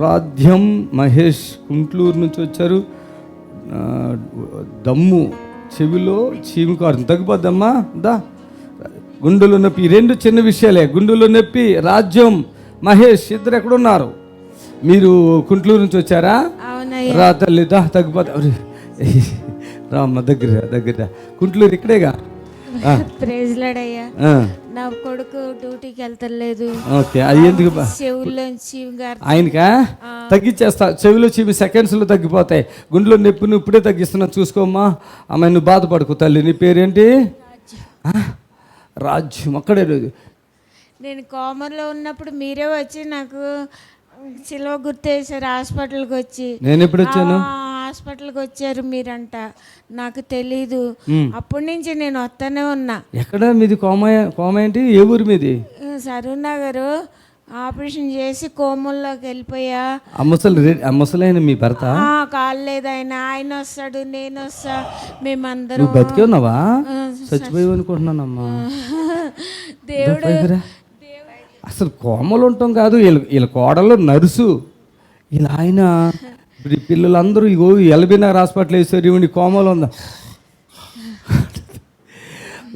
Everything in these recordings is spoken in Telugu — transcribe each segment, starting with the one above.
రాధ్యం మహేష్ గుంట్లూరు నుంచి వచ్చారు. దమ్ము చెవిలో చీము కారు. తగ్గిపోద్దమ్మా దా. గుండెలో నొప్పి. రెండు చిన్న విషయాలే. గుండెలో నొప్పి రాజ్యం మహేష్ ఇద్దరు ఎక్కడున్నారు? మీరు గుంట్లూరు నుంచి వచ్చారా? రా తల్లి దా తగ్గిపోతా అరే, రా అమ్మ దగ్గర దగ్గర రా. గుంట్లూరు ఇక్కడేగా? ప్రేజ్లాడయ్యా. నా కొడుకు డ్యూటీకి వెళ్తలేదు. ఓకే అది ఎందుకు చెవుల్లోంచి ఆయనకా? తగ్గించేస్తా చెవిలో చెవి సెకండ్స్లో తగ్గిపోతాయి. గుండెలో నొప్పిని ఇప్పుడే తగ్గిస్తున్నా చూసుకోమ్మా. అమ్మాయి నువ్వు బాధపడకు తల్లి. నీ పేరేంటి? రాజ్యం అక్కడే రోజు నేను కోమర్లో ఉన్నప్పుడు మీరే వచ్చి నాకు సిల్వ గుర్తేసారు హాస్పిటల్కి వచ్చి. నేను ఎప్పుడు వచ్చాను? హాస్పిటల్కి వచ్చారు మీరంట. నాకు తెలీదు. అప్పటి నుంచి నేను వస్తానే ఉన్నా. ఎక్కడ మీది కోమ కోమ ఏంటి? ఏ ఊరు మీది? సరూనగర్. ఆపరేషన్ చేసి కోమల్లోకి వెళ్ళిపోయా. ముసలి ముసలైన మీ భర్త? ఆ, కాలు లేదు ఆయన ఆయన వస్తాడు నేను వస్తా. మేమందరం బతికే ఉన్నావా? చచ్చిపోయి అనుకుంటున్నానమ్మా. దేవుడు. అసలు కోమలు ఉంటాం కాదు. వీళ్ళ వీళ్ళ కోడలు నర్సు. వీళ్ళ ఆయన ఇప్పుడు ఈ పిల్లలందరూ ఇగో ఎల్బీనగర్ హాస్పిటల్ వేసారు ఇవన్నీ కోమలు ఉందా?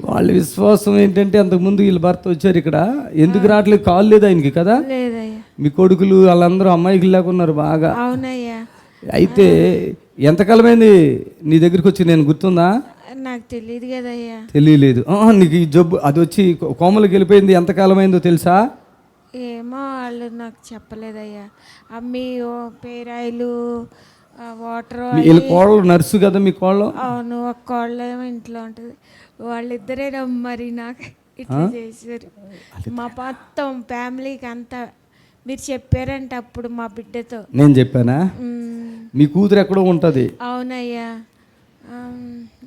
వాళ్ళ విశ్వాసం ఏంటంటే అంతకుముందు వీళ్ళ భర్త వచ్చారు ఇక్కడ. ఎందుకు రావట్లేదు? కాలు లేదు ఆయనకి కదా? మీ కొడుకులు వాళ్ళందరూ అమ్మాయికి లేకున్నారు బాగా. అవునయ్యా. అయితే ఎంతకాలమైంది నీ దగ్గరికి వచ్చి? నేను గుర్తుందా? నాకు తెలియదు కదయ్యా. తెలియలేదు. నీకు ఈ జబ్బు అది వచ్చి కోమలకి వెళ్ళిపోయింది ఎంతకాలమైందో తెలుసా? ఏమో వాళ్ళు నాకు చెప్పలేదయ్యా. అమ్మి పేరాయిలు వాటర్ వీళ్ళ కోడలు నర్సు కదా మీ కోడలు? అవును ఒక కోళ్ళ ఏమో ఇంట్లో ఉంటుంది. వాళ్ళిద్దరే మరి నాకు ఇట్లా చేశారు. మా మొత్తం ఫ్యామిలీకి అంతా మీరు చెప్పారంట అప్పుడు మా బిడ్డతో. నేను చెప్పానా? మ్, కూతురు ఎక్కడో ఉంటుంది. అవునయ్యా.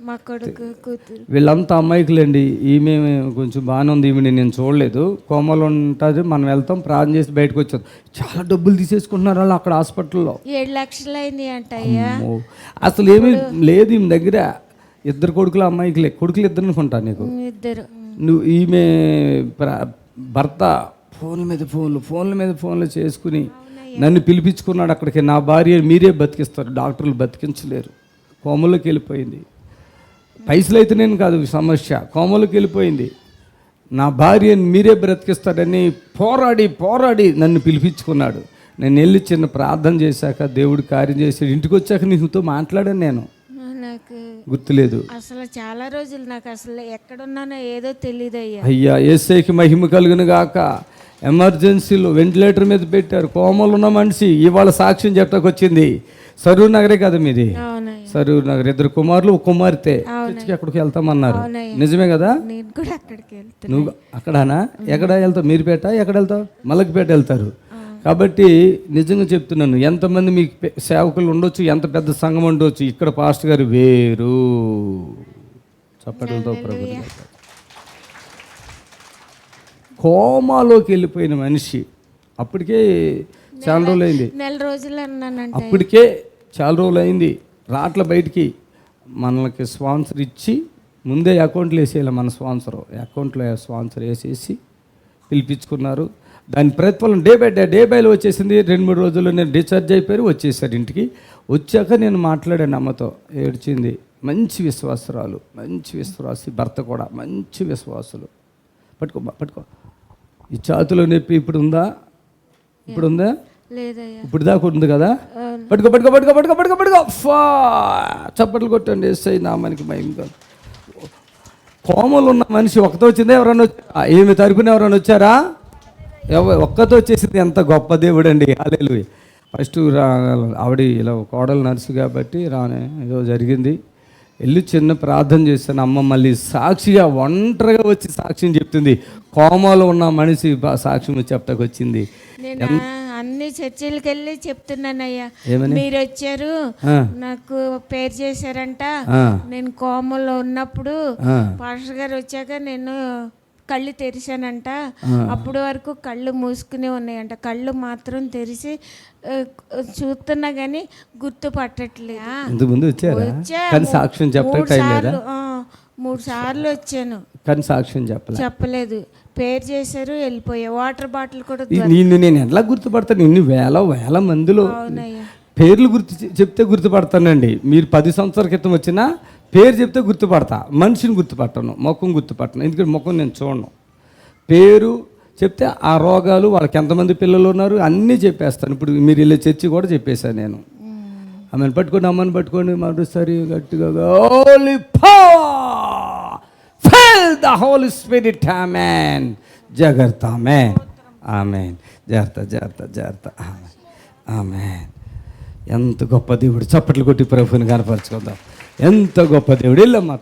మా కొడుకు కూతురు. వీళ్ళంతా అమ్మాయికులండి. ఈమె కొంచెం బాగానే ఉంది. ఈమె నేను చూడలేదు. కోమలు ఉంటుంది. మనం వెళ్తాం. ప్రార్థన చేసి బయటకు వచ్చాం. చాలా డబ్బులు తీసేసుకుంటున్నారు వాళ్ళు అక్కడ హాస్పిటల్లో. ఏడు లక్షలు అయింది అంట. అసలు ఏమీ లేదు ఈమె దగ్గర. ఇద్దరు కొడుకులు అమ్మాయికులే. కొడుకులు ఇద్దరు అనుకుంటా నీకు? ఇద్దరు. నువ్వు ఈమె భర్త ఫోన్ల మీద ఫోన్లు ఫోన్ల మీద ఫోన్లు చేసుకుని నన్ను పిలిపించుకున్నాడు అక్కడికి. నా భార్య మీరే బతికిస్తారు. డాక్టర్లు బతికించలేరు. కోమలోకి వెళ్ళిపోయింది. పైసలు అయితే నేను కాదు సమస్య. కోమలోకి వెళ్ళిపోయింది. నా భార్యని మీరే బ్రతికిస్తాడని పోరాడి పోరాడి నన్ను పిలిపించుకున్నాడు. నేను వెళ్ళి చిన్న ప్రార్థన చేశాక దేవుడు కార్యం చేశాడు. ఇంటికి వచ్చాక నీతో మాట్లాడాను నేను. నాకు గుర్తులేదు. అసలు చాలా రోజులు నాకు అసలు ఎక్కడున్నానో ఏదో తెలియదు అయ్యా అయ్యా ఏసైకి మహిమ కలుగును గాక. ఎమర్జెన్సీలో వెంటిలేటర్ మీద పెట్టారు. కోమలు ఉన్న మనిషి ఇవాళ సాక్ష్యం చెప్పడానికి వచ్చింది సరూర్ నగరే కదా మీది? సరూర్ నగర్ ఇద్దరు కుమారులు ఒక కుమార్తె. చర్చికి అక్కడికి వెళ్తామన్నారు. నిజమే కదా? నువ్వు అక్కడానా? ఎక్కడ వెళ్తావు? మీరుపేట? ఎక్కడ వెళ్తావు? మలకపేట వెళ్తారు. కాబట్టి నిజంగా చెప్తున్నాను ఎంతమంది మీకు సేవకులు ఉండొచ్చు ఎంత పెద్ద సంఘం ఉండొచ్చు ఇక్కడ పాస్టర్ గారు వేరు. చప్పట్లతో ప్రభు కోమాలోకి వెళ్ళిపోయిన మనిషి అప్పటికే చాలా రోజులు అయింది నెల రోజులు అప్పటికే చాలా రోజులు అయింది రాట్ల బయటికి మనకి స్పాన్సర్ ఇచ్చి ముందే అకౌంట్లో వేసేయాలి మన స్పాన్సర్. అకౌంట్లో స్పాన్సర్ వేసేసి పిలిపించుకున్నారు. దాని ప్రతిఫలం డే బై డే డే బైలో వచ్చేసింది. రెండు మూడు రోజుల్లో నేను డిశ్చార్జ్ అయిపోయి వచ్చేసారు ఇంటికి. వచ్చాక నేను మాట్లాడాను అమ్మతో. ఏడ్చింది. మంచి విశ్వాసరాలు మంచి విశ్వాసి భర్త కూడా మంచి విశ్వాసులు. పట్టుకో పట్టుకో. ఈ చేతిలో నొప్పి ఇప్పుడు ఉందా? ఇప్పుడు ఉందా? ఇప్పుడు దాకా ఉంది కదా? పట్టుకో పట్టుకో పట్టుకో పట్టుకో పట్టుకో పట్టుకో. ఫా! చప్పట్లు కొట్టండి ఎస్ఐ నామానికి మహిమ కోమలు ఉన్న మనిషి ఒక్కతో వచ్చిందా ఎవరన్నా వచ్చారా ఏమి తరపున ఎవరన్నా వచ్చారా? ఎవ ఒక్కతో వచ్చేసింది ఎంత గొప్ప దేవుడు అండి అలెలు ఫస్ట్ రా ఆవిడ ఇలా కోడలు నర్సు కాబట్టి రానే ఏదో జరిగింది. వెళ్ళి చిన్న ప్రార్థన చేశాను అమ్మ మళ్ళీ సాక్షిగా ఒంటరిగా వచ్చి సాక్ష్యం చెప్తుంది. కోమలో ఉన్న మనిషి సాక్ష్యం చెప్పటకు వచ్చింది అన్ని చర్చిలకు వెళ్ళి చెప్తున్నానయ్యా? మీరు వచ్చారు. నాకు పేరు చేశారంట. నేను కోమలో ఉన్నప్పుడు. పాస్టర్ గారు వచ్చాక నేను కళ్ళు తెరిచానంట. అప్పుడు వరకు కళ్ళు మూసుకునే ఉన్నాయంట. కళ్ళు మాత్రం తెరిచి చూస్తున్నా కానీ గుర్తు పట్టట్లేదు ఇంతకు ముందు వచ్చారా? సాక్ష్యం చెప్పడానికి టైం లేదా? మూడు సార్లు వచ్చాను. కానీ సాక్ష్యం చెప్పలే. చెప్పలేదు. పేరు చేశారు వెళ్ళిపోయా వాటర్ బాటిల్ కూడా నిన్ను నేను ఎలా గుర్తుపడతాను? ఇన్ని వేల వేల మందిలో పేర్లు గుర్తు చెప్తే గుర్తుపడతానండి. మీరు పది సంవత్సరాల క్రితం వచ్చినా పేరు చెప్తే గుర్తుపడతా. మనిషిని గుర్తుపట్టను ముఖం గుర్తుపట్టను. ఎందుకంటే ముఖం నేను చూడను. పేరు చెప్తే ఆ రోగాలు వాళ్ళకి ఎంతమంది పిల్లలు ఉన్నారు అన్నీ చెప్పేస్తాను. ఇప్పుడు మీరు వెళ్ళే చర్చి కూడా చెప్పేశాను నేను. ఆమెను పట్టుకోండి అమ్మని పట్టుకోండి మరోసారి గట్టిగా feel the Holy Spirit amen జాగ్రత్త ఆమెన్ ఆమెన్ జాగ్రత్త జాగ్రత్త జాగ్రత్త ఆమెన్ ఆమెన్ ఎంత గొప్ప దేవుడు చప్పట్లు కొట్టి ప్రభుని కనపరచుకుందాం ఎంత గొప్ప దేవుడు ఇల్లమ్మ